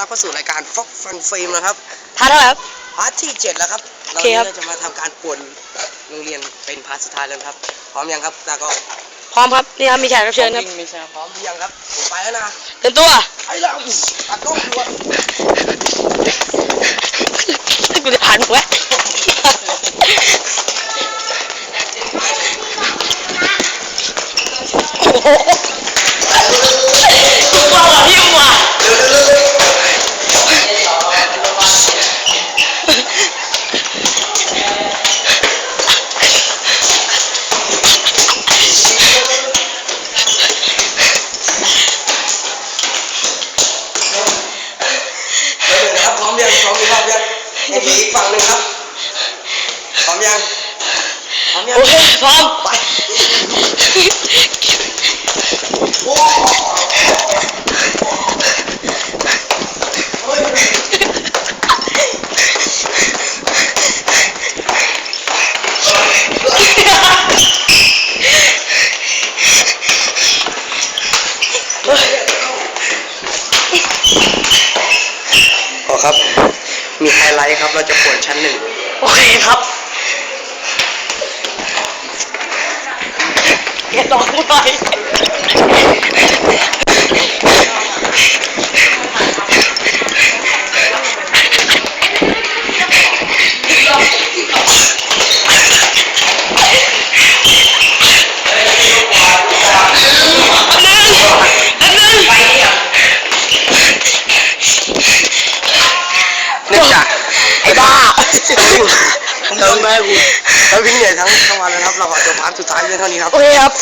รับเข้าสู่รายการฟ็อกฟันฟิล์มนะครับท่าเท่าไหร่ครับ พาร์ทที่เจ็ดแล้วครับ โอเราเคครับเราจะมาทำการป่วนโรงเรียนเป็นพาร์ทสุดท้ายแล้วนะครับ พร้อมยังครับตากล้องพร้อมครับ นี่ครับ มีแขกรับเชิญครับไม่ใช่พร้อมหรือยังครับผมไปแล้วนะเต็มตัวไปแล้วตากล้องด่วนกูจะผ่านหัวโอ้โห พร้อมยังพร้อมยังพร้อมยังยังมีอีกฝั่งหนึ่งครับพร้อมยังพร้อมยังโอเคพร้อมไปโอ้เฮ้ย ขอครับ มีไฮไลท์ครับ เราจะปวดชั้นหนึ่ง โอเคครับเดี๋ยวลอยอัน ไอ้บ้าผมทำแม่กูแล้ววิ่งเหนื่อยทั้งทั้งวันแล้วครับ เราขอจบพาร์ทสุดท้ายเพียงเท่านี้ครับ โอเคครับ